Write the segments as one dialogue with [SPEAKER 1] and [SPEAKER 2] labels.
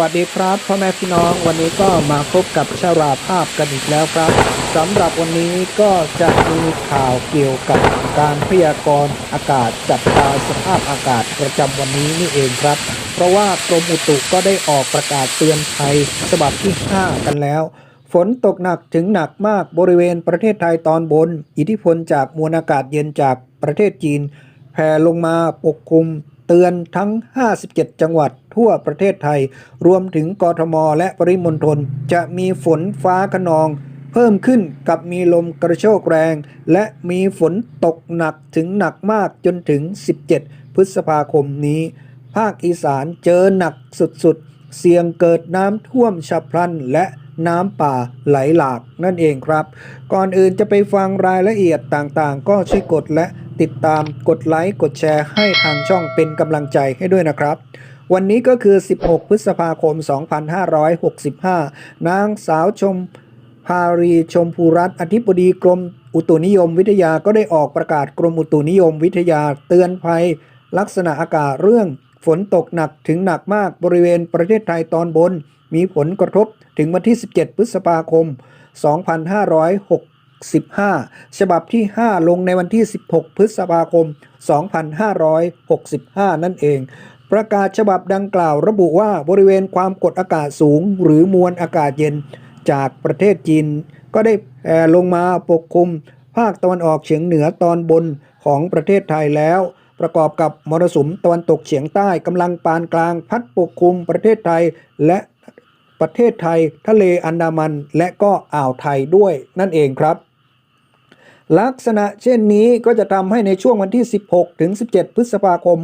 [SPEAKER 1] วัสดีครับพ่อแม่พี่น้องวันนี้ก็มาพบกับชาราภาพกันอีกแล้วครับสำหรับวันนี้ก็จะมีข่าวเกี่ยวกับการพยากรณ์อากาศจับตาสภาพอากาศประจำวันนี้นี่เองครับ เพราะว่ากรมอุตุก็ได้ออกประกาศเตือนภัยฉบับที่ 5 กันแล้ว ฝนตกหนักถึงหนักมากบริเวณประเทศไทยตอนบน อิทธิพลจากมวลอากาศเย็นจากประเทศจีนแผ่ลงมาปกคลุม เตือนทั้ง 57 จังหวัดทั่วประเทศไทย รวมถึงกทม และปริมณฑลจะมีฝนฟ้าขนอง เพิ่มขึ้นกับมีลมกระโชกแรง และมีฝนตกหนักถึงหนักมากจนถึง 17 พฤษภาคมนี้ ภาคอีสานเจอหนักสุดๆ เสี่ยงเกิดน้ำท่วมฉับพลันและน้ำป่าไหลหลากนั่นเองครับ ก่อนอื่นจะไปฟังรายละเอียดต่างๆ ก็ช่วยกดและ ติดตามกดไลค์กดแชร์ให้ทางช่องเป็นกำลังใจให้ด้วยนะครับ วันนี้ก็คือ 16 พฤษภาคม 2565 นางสาวชมภารีชมพูรัตน์อธิบดีกรมอุตุนิยมวิทยาก็ได้ออกประกาศกรมอุตุนิยมวิทยาเตือนภัย ลักษณะอากาศเรื่องฝนตกหนักถึงหนักมากบริเวณประเทศไทยตอนบน มีผลกระทบถึงวันที่ 17 พฤษภาคม 256 2565ฉบับที่ 5 ลงในวันที่ 16 พฤษภาคม 2565 นั่นเอง ประกาศฉบับดังกล่าวระบุว่าบริเวณความกดอากาศสูง หรือมวลอากาศเย็นจากประเทศจีน ก็ได้แผ่ลงมาปกคลุม ภาคตะวันออกเฉียงเหนือตอนบนของประเทศไทยแล้วประกอบกับมรสุมตะวันตกเฉียงใต้กำลังปานกลางพัดปกคลุมประเทศไทย และ ประเทศไทย ทะเลอันดามัน และก็อ่าวไทยด้วยนั่นเองครับ ลักษณะเช่นนี้ก็จะทำให้ในช่วงวันที่ 16 ถึง 17 พฤษภาคม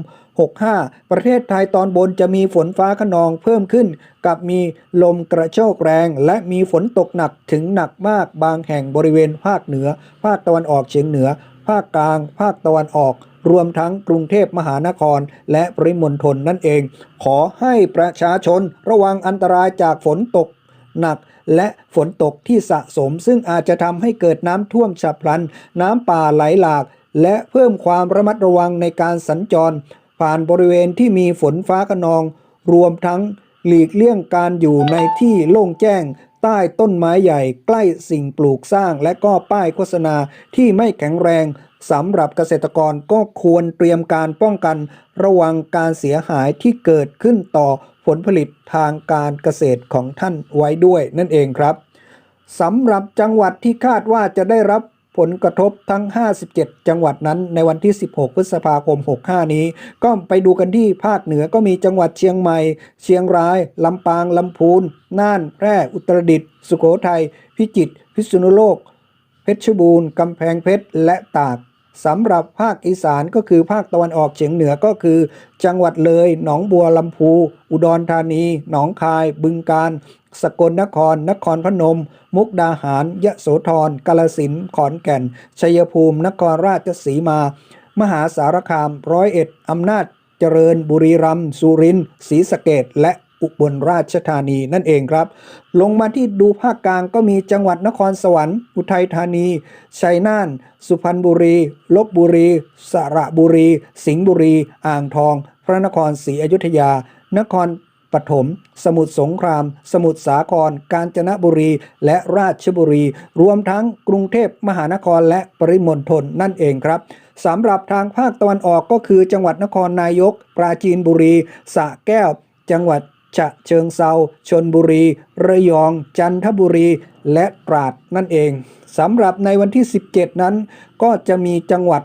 [SPEAKER 1] 65 ประเทศไทยตอนบนจะมีฝนฟ้าขนองเพิ่มขึ้น กับมีลมกระโชกแรง และมีฝนตกหนักถึงหนักมากบางแห่งบริเวณภาคเหนือ ภาคตะวันออกเฉียงเหนือ ภาคกลาง ภาคตะวันออก รวมทั้งกรุงเทพมหานคร และปริมณฑลนั่นเอง ขอให้ประชาชนระวังอันตรายจากฝนตกหนักและฝนตกที่สะสม ซึ่งอาจจะทำให้เกิดน้ำท่วมฉับพลัน น้ำป่าไหลหลาก และเพิ่มความระมัดระวังในการสัญจร ผ่านบริเวณที่มีฝนฟ้าขนอง รวมทั้งหลีกเลี่ยงการอยู่ในที่โล่งแจ้ง ใต้ต้นไม้ใหญ่ใกล้สิ่งปลูกสร้าง และก็ป้ายโฆษณาที่ไม่แข็งแรงสำหรับเกษตรกรก็ควรเตรียมการป้องกัน ระวังการเสียหายที่เกิดขึ้นต่อผลผลิตทางการเกษตรของท่านไว้ด้วยนั่นเองครับสำหรับจังหวัดที่คาดว่าจะได้รับ ผลกระทบทั้ง 57 จังหวัดนั้นในวันที่ 16 พฤษภาคม 65 นี้ ก็ไปดูกันที่ภาคเหนือก็มีจังหวัดเชียงใหม่ เชียงราย ลำปาง ลำพูน น่าน แพร่ อุตรดิตถ์ สุโขทัย พิจิตร พิษณุโลก เพชรบูรณ์ กำแพงเพชร และตาก สำหรับภาคอีสานก็คือภาคตะวันออกเฉียงเหนือก็คือ จังหวัดเลย หนองบัวลำพู อุดรธานี หนองคาย บึงกาฬ สกลนคร นครพนม มุกดาหาร ยะโสธร กาลสิน ขอนแก่น ชัยภูมิ นครราชสีมา มหาสารคาม ร้อยเอ็ด อำนาจ เจริญ บุรีรัมย์ สุรินทร์ ศรีสะเกดและ อุบลราชธานีนั่นเองครับ ลงมาที่ดูภาคกลางก็มีจังหวัดนครสวรรค์ อุทัยธานี ชัยนาท สุพรรณบุรี ลบบุรี สระบุรี สิงห์บุรี อ่างทอง พระนครศรีอยุธยา นครปฐม สมุทรสงคราม สมุทรสาคร กาญจนบุรี และราชบุรี รวมทั้งกรุงเทพมหานครและปริมณฑลนั่นเองครับสำหรับทางภาคตะวันออกก็คือจังหวัดนครนายก ปราจีนบุรีสระแก้ว จังหวัด ฉะเชิงเซาชนบุรี ระยอง จันทบุรี และตราดนั่นเองสำหรับในวันที่ 17 นั้น ก็จะมีจังหวัด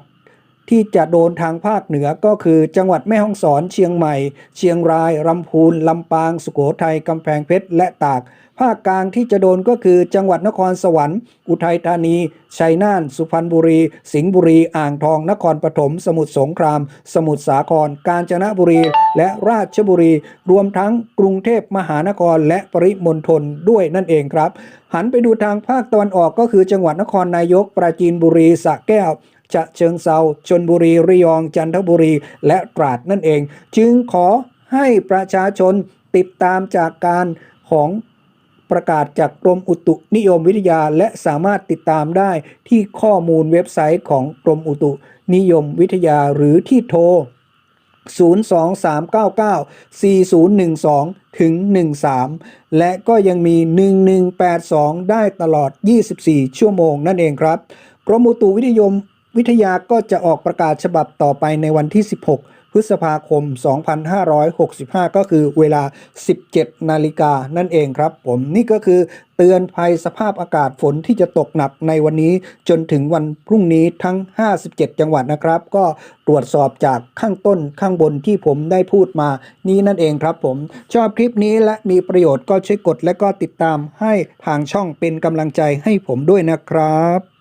[SPEAKER 1] ที่จะโดนทางภาคเหนือก็คือ จังหวัดแม่ฮ่องสอน เชียงใหม่ เชียงรายลำพูนลำปาง สุโขทัยกำแพงเพชรและตาก ภาคกลางที่จะโดนก็คือ จังหวัดนครสวรรค์ อุทัยธานี ชัยนาทสุพรรณบุรี สิงห์บุรี อ่างทอง นครปฐม สมุทรสงคราม สมุทรสาคร กาญจนบุรี และราชบุรี รวมทั้งกรุงเทพมหานครและปริมณฑลด้วยนั่นเองครับ หันไปดูทางภาคตะวันออกก็คือ จังหวัดนครนายก ปราจีนบุรีสระแก้ว จะเชิงเซาชนบุรีระยองจันทบุรีและตราดนั่นเอง จึงขอให้ประชาชนติดตามจากการของประกาศจากกรมอุตุนิยมวิทยาและสามารถติดตามได้ที่ข้อมูลเว็บไซต์ของกรมอุตุนิยมวิทยาหรือที่โทร 023994012 ถึง 13 และก็ยังมี 1182 ได้ตลอด 24 ชั่วโมงนั่นเองครับ กรมอุตุวิทยม วิทยาก็จะออกประกาศฉบับต่อไปในวันที่ 16 พฤษภาคม 2565 ก็คือเวลา 17 นาฬิกานั่นเองครับ ผมนี่ก็คือเตือนภัยสภาพอากาศฝนที่จะตกหนักในวันนี้จนถึงวันพรุ่งนี้ทั้ง 57 จังหวัดนะครับ ก็ตรวจสอบจากข้างต้นข้างบนที่ผมได้พูดมานี้นั่นเองครับผม ชอบคลิปนี้และมีประโยชน์ก็ช่วยกดและก็ติดตามให้ทางช่องเป็นกำลังใจให้ผมด้วยนะครับ